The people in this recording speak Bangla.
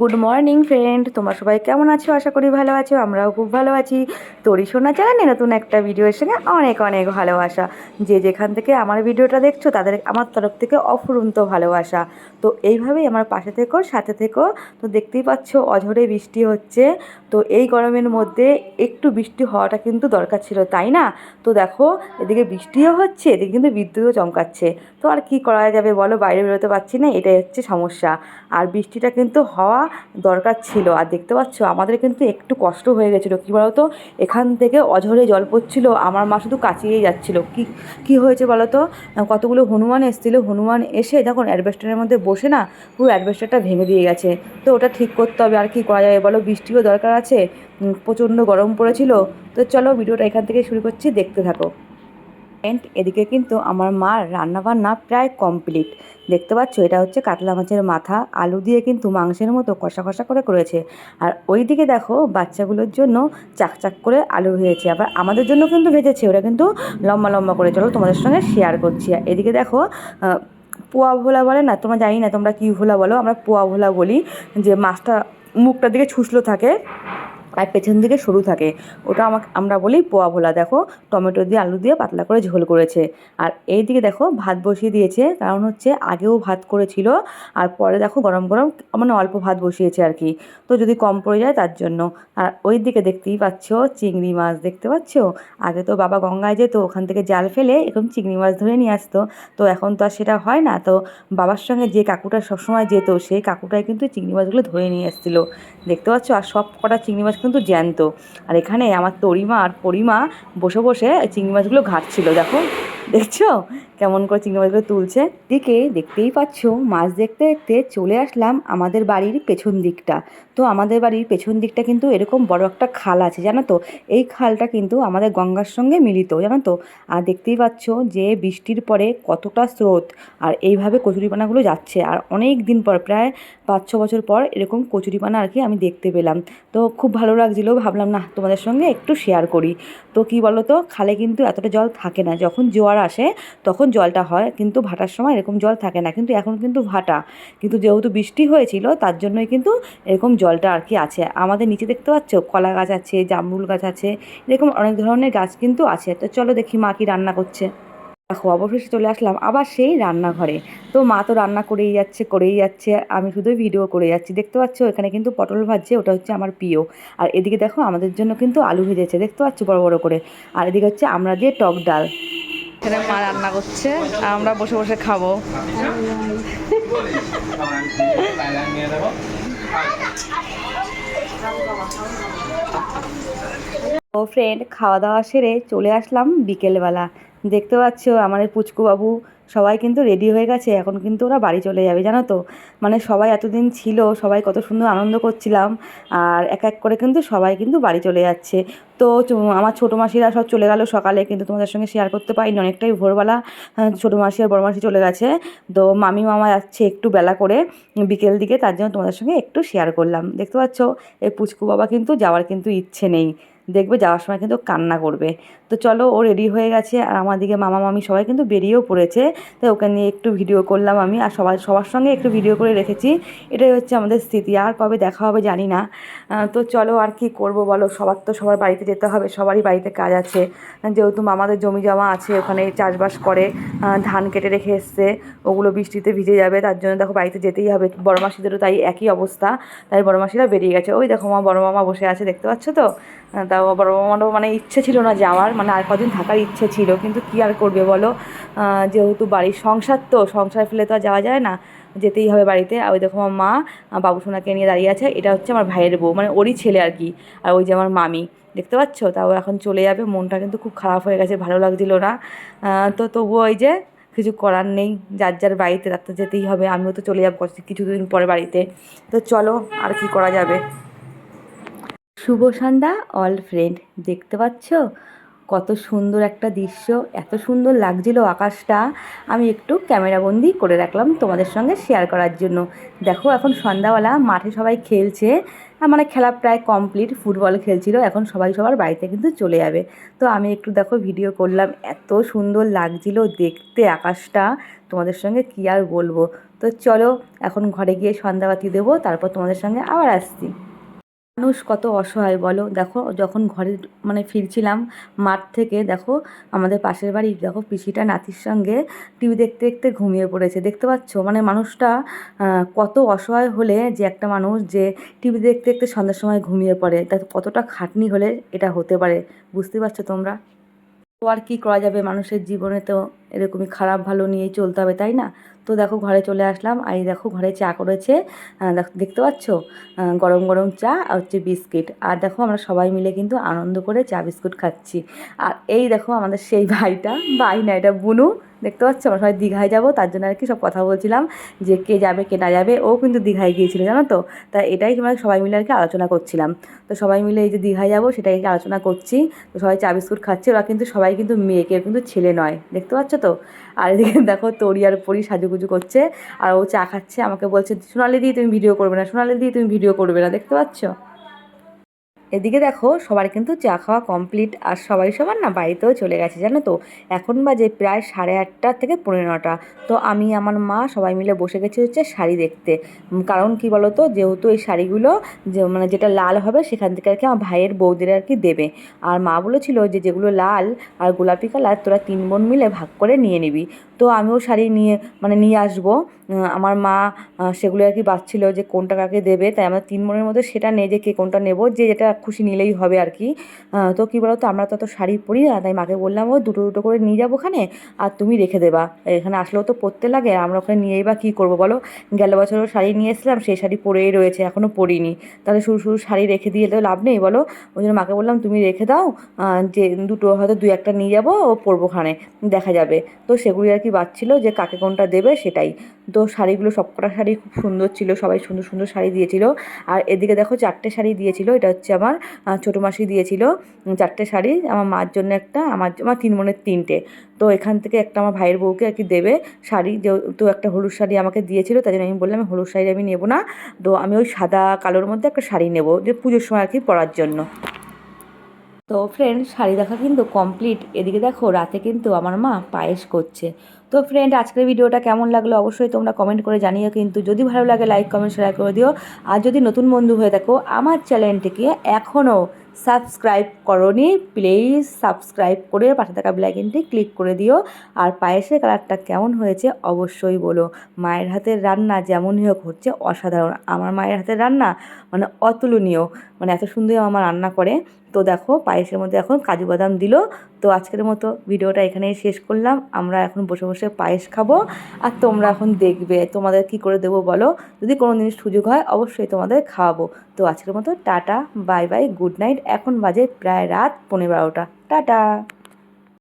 গুড মর্নিং ফ্রেন্ড তোমরা সবাই কেমন আছো? আশা করি ভালো আছো, আমরাও খুব ভালো আছি। তোরই শোনা চ্যানেলে নতুন একটা ভিডিওর সঙ্গে অনেক অনেক ভালোবাসা। যে যেখান থেকে আমার ভিডিওটা দেখছ, তাদের আমার তরফ থেকে অফুরন্ত ভালোবাসা। তো এইভাবেই আমার পাশে থেকো, সাথে থেকো। তো দেখতেই পাচ্ছ, অঝরে বৃষ্টি হচ্ছে। তো এই গরমের মধ্যে একটু বৃষ্টি হওয়াটা কিন্তু দরকার ছিল, তাই না? তো দেখো, এদিকে বৃষ্টিও হচ্ছে, এদিকে কিন্তু বিদ্যুৎও চমকাচ্ছে। তো আর কি করা যাবে বলো? বাইরে বেরোতে পারছি না, এটাই হচ্ছে সমস্যা। আর বৃষ্টিটা কিন্তু হওয়া দরকার ছিল। আর দেখতে পাচ্ছ, আমাদের কিন্তু একটু কষ্ট হয়ে গেছিল। কী বলতো? এখান থেকে অঝরে জল পড়ছিল, আমার মা শুধু কাচিয়েই যাচ্ছিল। কি কি হয়েছে বলো তো কতগুলো হনুমান এসেছিল। হনুমান এসে যখন অ্যাডভেস্টারের মধ্যে বসে না, পুরো অ্যাডভেস্টারটা ভেঙে দিয়ে গেছে। তো ওটা ঠিক করতে হবে। আর কি করা যাবে বলো? বৃষ্টিও দরকার আছে। প্রচণ্ড গরম পড়েছিল। তো চলো ভিডিওটা এখান থেকে শুরু করছি। দেখতে থাকো। এন্ড এদিকে কিন্তু আমার মার রান্নাবান্না প্রায় কমপ্লিট। দেখতে পাচ্ছ, এটা হচ্ছে কাতলা মাছের মাথা। আলু দিয়ে কিন্তু মাংসের মতো কষা কষা করে করেছে। আর ওই দিকে দেখো, বাচ্চাগুলোর জন্য চাকচাক করে আলু ভেজেছে আবার আমাদের জন্য কিন্তু ভেজেছে, ওরা কিন্তু লম্বা লম্বা করে। চলো তোমাদের সঙ্গে শেয়ার করছি। আর এদিকে দেখো পোয়া ভোলা বলে না, তোমরা জানি না তোমরা কী ভোলা বলো, আমরা পোয়া ভোলা বলি, যে মাছটা মুখটার দিকে ছুসলো থাকে। আর পেছন দিকে সরু থাকে। ওটা আমাকে, আমরা বলি পোয়া ভোলা। দেখো, টমেটো দিয়ে, আলু দিয়ে পাতলা করে ঝোল করেছে। আর এই দিকে দেখো, ভাত বসিয়ে দিয়েছে। কারণ হচ্ছে, আগেও ভাত করেছিল। আর পরে দেখো, গরম গরম মানে অল্প ভাত বসিয়েছে আর কি। তো যদি কম পড়ে যায়, তার জন্য। আর ওই দিকে দেখতেই পাচ্ছ, চিংড়ি মাছ দেখতে পাচ্ছ? আগে তো বাবা গঙ্গায় যেত, ওখান থেকে জাল ফেলে এরকম চিংড়ি মাছ ধরে নিয়ে আসতো। তো এখন তো আর সেটা হয় না। তো বাবার সঙ্গে যে কাকুটা সবসময় যেত, সেই কাকুটাই কিন্তু চিংড়ি মাছগুলো ধরে নিয়ে এসেছিল। দেখতে পাচ্ছ? আর সব কটা চিংড়ি মাছ কিন্তু জ্যান্ত। আর এখানে আমার তরিমা আর পরিমা বসে বসে চিংড়ি মাছগুলো ঘাটছিল দেখো। দেখছ? কেমন করে চিংড়ি মাছগুলো তুলছে? দিকে দেখতেই পাচ্ছ, মাছ দেখতে দেখতে চলে আসলাম আমাদের বাড়ির পেছন দিকটা। তো আমাদের বাড়ির পেছন দিকটা কিন্তু এরকম বড় একটা খাল আছে, জানো তো? এই খালটা কিন্তু আমাদের গঙ্গার সঙ্গে মিলিত, জানো তো? আর দেখতেই পাচ্ছ যে বৃষ্টির পরে কতটা স্রোত, আর এইভাবে কচুরিপানাগুলো যাচ্ছে। আর অনেক দিন পর, প্রায় পাঁচ ছ বছর পর এরকম কচুরিপানা আর কি আমি দেখতে পেলাম। তো খুব ভালো লাগছিল, ভাবলাম না তোমাদের সঙ্গে একটু শেয়ার করি। তো কি বলো তো খালে কিন্তু এতটা জল থাকে না। যখন জোয়ার আসে, তখন জলটা হয়। কিন্তু ভাটার সময় এরকম জল থাকে না। কিন্তু এখন কিন্তু ভাটা। কিন্তু যেহেতু বৃষ্টি হয়েছিল, তার জন্যই কিন্তু এরকম জলটা আর কি আছে। আমাদের নিচে দেখতে পাচ্ছ? কলা গাছ আছে, জামরুল গাছ আছে, এরকম অনেক ধরনের গাছ কিন্তু আছে। তো চলো দেখি মা কি রান্না করছে। দেখো, অবশেষে চলে আসলাম আবার সেই রান্নাঘরে। তো মা তো রান্না করেই যাচ্ছে করেই যাচ্ছে। আমি শুধু ভিডিও করে যাচ্ছি। দেখতে পাচ্ছ? এখানে কিন্তু পটল ভাজছে, ওটা হচ্ছে আমার প্রিয়। আর এদিকে দেখো, আমাদের জন্য কিন্তু আলু ভেজেছে। দেখতে পাচ্ছ? বড় বড় করে। আর এদিকে হচ্ছে আমরা দিয়ে টক ডাল। এখানে মা রান্না করছে, আর আমরা বসে বসে খাব। ও ফ্রেন্ড খাওয়া দাওয়া সেরে চলে আসলাম বিকেলবেলা। দেখতে পাচ্ছ আমার পুচকু বাবু সবাই কিন্তু রেডি হয়ে গেছে, এখন কিন্তু ওরা বাড়ি চলে যাবে, জানো তো? মানে সবাই এতদিন ছিল, সবাই কত সুন্দর আনন্দ করছিলাম, আর এক এক করে কিন্তু সবাই কিন্তু বাড়ি চলে যাচ্ছে। তো আমার ছোটো মাসিরা সব চলে গেল সকালে, কিন্তু তোমাদের সঙ্গে শেয়ার করতে পারিনি, অনেকটাই ভোরবেলা ছোটো মাসি আর বড় মাসি চলে গেছে। তো মামি মামা যাচ্ছে একটু বেলা করে, বিকেল দিকে, তার জন্য তোমাদের সঙ্গে একটু শেয়ার করলাম। দেখতে পাচ্ছ, এই পুচকু বাবা কিন্তু যাওয়ার কিন্তু ইচ্ছে নেই। দেখবে যাওয়ার সময় কিন্তু কান্না করবে। তো চলো ও রেডি হয়ে গেছে আর আমার দিকে মামা, মামি সবাই কিন্তু বেরিয়েও পড়েছে। তাই ওকে নিয়ে একটু ভিডিও করলাম আমি আর সবার সবার সঙ্গে একটু ভিডিও করে রেখেছি। এটাই হচ্ছে আমাদের স্মৃতি আর কবে দেখা হবে জানি না। তো চলো আর কি করব বলো? সবার তো সবার বাড়িতে যেতে হবে, সবারই বাড়িতে কাজ আছে। যেহেতু মামাদের জমি জমা আছে, ওখানে চাষবাস করে ধান কেটে রেখে এসছে, ওগুলো বৃষ্টিতে ভিজে যাবে, তার জন্য দেখো বাড়িতে যেতেই হবে। বড় মাসিদেরও তাই একই অবস্থা, তাই বড় মাসিরা বেরিয়ে গেছে। ওই দেখো মা, বড় মামা বসে আছে, দেখতে পাচ্ছ তো? তাও বড় মামারও মানে ইচ্ছে ছিল না যাওয়ার মানে আর কদিন থাকার ইচ্ছে ছিল, কিন্তু কি আর করবে বলো? যেহেতু বাড়ির সংসার তো, সংসার ফেলে তো আর যাওয়া যায় না, যেতেই হবে বাড়িতে। আর ওই দেখো আমার মা বাবুসোনাকে নিয়ে দাঁড়িয়ে আছে, এটা হচ্ছে আমার ভাইয়ের বউ মানে ওরই ছেলে আর কি। আর ওই যে আমার মামি, দেখতে পাচ্ছ? তাও এখন চলে যাবে, মনটা কিন্তু খুব খারাপ হয়ে গেছে, ভালো লাগছিল না। তো তবুও ওই যে কিছু করার নেই, যার যার বাড়িতে তার তো যেতেই হবে, আমিও তো চলে যাব কিছুদিন পরে বাড়িতে। তো চলো, আর কি করা যাবে? শুভ সন্ধ্যা অল ফ্রেন্ড দেখতে পাচ্ছ? কত সুন্দর একটা দৃশ্য, এত সুন্দর লাগছিল আকাশটা। আমি একটু ক্যামেরাবন্দি করে রাখলাম তোমাদের সঙ্গে শেয়ার করার জন্য। দেখো, এখন সন্ধ্যাবেলা মাঠে সবাই খেলছে। মানে খেলা প্রায় কমপ্লিট ফুটবল খেলছিল। এখন সবাই সবার বাড়িতে কিন্তু চলে যাবে। তো আমি একটু দেখো ভিডিও করলাম। এত সুন্দর লাগছিল দেখতে আকাশটা। তোমাদের সঙ্গে কী আর বলব? তো চলো, এখন ঘরে গিয়ে সন্ধ্যাবাতি দেবো, তারপর তোমাদের সঙ্গে আবার আসছি। মানুষ কত অসহায় বলো? দেখো, যখন ঘরে মানে ফিরছিলাম মাঠ থেকে, দেখো, আমাদের পাশের বাড়ি, দেখো, পিসিটা নাতির সঙ্গে টিভি দেখতে দেখতে ঘুমিয়ে পড়েছে। দেখতে পাচ্ছ? মানে মানুষটা কত অসহায় হলে যে একটা মানুষ যে টিভি দেখতে দেখতে সন্ধ্যার সময় ঘুমিয়ে পড়ে। তা কতটা খাটনি হলে এটা হতে পারে? বুঝতে পারছ তোমরা? তো আর কী করা যাবে? মানুষের জীবনে তো এরকমই খারাপ ভালো নিয়েই চলতে হবে, তাই না? তো দেখো ঘরে চলে আসলাম। আর দেখো ঘরে চা করেছে। দেখতে পাচ্ছ? গরম গরম চা আর হচ্ছে বিস্কিট। আর দেখো আমরা সবাই মিলে কিন্তু আনন্দ করে চা বিস্কুট খাচ্ছি। আর এই দেখো আমাদের সেই ভাইটা, ভাই না, এটা বুনু। দেখতে পাচ্ছ? আমরা সবাই দীঘায় যাব, তার জন্য আর কি সব কথা বলছিলাম যে কে যাবে, কে না যাবে, ও কিন্তু দীঘায় গিয়েছিল, জানো তো? তা এটাই আমরা সবাই মিলে আর কি আলোচনা করছিলাম। তো সবাই মিলে এই যে দীঘায় যাব, সেটাই আলোচনা করছি। তো সবাই চা বিস্কুট খাচ্ছে, ওরা কিন্তু সবাই কিন্তু মেয়ে কেউ কিন্তু ছেলে নয়, দেখতে পাচ্ছ তো? আর এদিকে দেখো, তরি আর পরি সাজুগুজু করছে, আর ও চা খাচ্ছে, আমাকে বলছে, সোনালি দিয়ে তুমি ভিডিও করবে না, সোনালি দিয়ে তুমি ভিডিও করবে না, দেখতে পাচ্ছ? এদিকে দেখো, সবার কিন্তু চা খাওয়া কমপ্লিট আর সবাই সবার না বাড়িতেও চলে গেছে, জানো তো? এখন বাজে প্রায় সাড়ে আটটা থেকে পনেরো নটা। তো আমি, আমার মা সবাই মিলে বসে গেছি হচ্ছে শাড়ি দেখতে। কারণ কি বলো তো যেহেতু এই শাড়িগুলো যে মানে যেটা লাল হবে সেখান থেকে আর কি আমার ভাইয়ের বৌদিরা আর কি দেবে। আর মা বলেছিল যে, যেগুলো লাল আর গোলাপি কালার, তোরা তিন বোন মিলে ভাগ করে নিয়ে নিবি। তো আমিও শাড়ি নিয়ে মানে নিয়ে আসব। আমার মা সেগুলো আর কি বাচ্ছিল যে কোনটা কাকে দেবে। তাই আমরা তিন বোনের মধ্যে সেটা নেই যে কে কোনটা নেব, যে যেটা খুশি নিলেই হবে আর কি। তো কী বলো তো আমরা তো শাড়ি পরি না, তাই মাকে বললাম, ও, দুটো দুটো করে নিয়ে যাব ওখানে, আর তুমি রেখে দেবা। এখানে আসলেও তো পরতে লাগে আমরা ওখানে নিয়েই বা কী করব বলো? গেল বছরও শাড়ি নিয়ে এসেছিলাম, সেই শাড়ি পরেই রয়েছে এখনও পরিনি। তাহলে শুরু শুরু শাড়ি রেখে দিয়ে তো লাভ নেই বলো? ওই জন্য মাকে বললাম, তুমি রেখে দাও যে দুটো হয়তো দু একটা নিয়ে যাব, ও পরবো ওখানে, দেখা যাবে। তো সেগুলি আর কি বাচ্ছিল যে কাকে কোনটা দেবে সেটাই। তো শাড়িগুলো সবকটা শাড়ি খুব সুন্দর ছিল, সবাই সুন্দর সুন্দর শাড়ি দিয়েছিল। আর এদিকে দেখো চারটে শাড়ি দিয়েছিল, এটা হচ্ছে আমার ছোটো মাসি দিয়েছিল চারটে শাড়ি, আমার মার জন্য একটা, আমার আমার তিন বোনের তিনটে। তো এখান থেকে একটা আমার ভাইয়ের বউকে আর কি দেবে শাড়ি, যেহেতু একটা হলুদ শাড়ি আমাকে দিয়েছিল, তাই জন্য আমি বললাম হলুদ শাড়ি আমি নেব না। তো আমি ওই সাদা কালোর মধ্যে একটা শাড়ি নেব, যে পুজোর সময় আর কি পরার জন্য। তো ফ্রেন্ড শাড়ি দেখা কিন্তু কমপ্লিট এদিকে দেখো, রাতে কিন্তু আমার মা পায়েস করছে। তো ফ্রেন্ড আজকের ভিডিওটা কেমন লাগল অবশ্যই তোমরা কমেন্ট করে জানিও কিন্তু। যদি ভালো লাগে লাইক কমেন্ট শেয়ার করে দিও। আর যদি নতুন বন্ধু হয়ে থাকো, আমার চ্যানেলটিকে এখনও সাবস্ক্রাইব করনি প্লিজ সাবস্ক্রাইব করে পাশে থাকা ব্ল্যাকেনটি ক্লিক করে দিও। আর পায়েসের কালারটা কেমন হয়েছে অবশ্যই বলো। মায়ের হাতের রান্না যেমনই হোক হচ্ছে অসাধারণ। আমার মায়ের হাতের রান্না মানে অতুলনীয়। মানে এত সুন্দর আমার রান্না করে। তো দেখো পায়েসের মধ্যে এখন কাজু বাদাম দিল। তো আজকের মতো ভিডিওটা এখানেই শেষ করলাম। আমরা এখন বসে বসে পায়েস খাব। আর তোমরা এখন দেখবে তোমাদের কি করে দেবো বলো? যদি কোনো দিন সুযোগ হয় অবশ্যই তোমাদের খাওয়াবো। তো আজকের মতো tata, bye bye, good night. এখন বাজে প্রায় রাত পনেরো বারোটা। টাটা!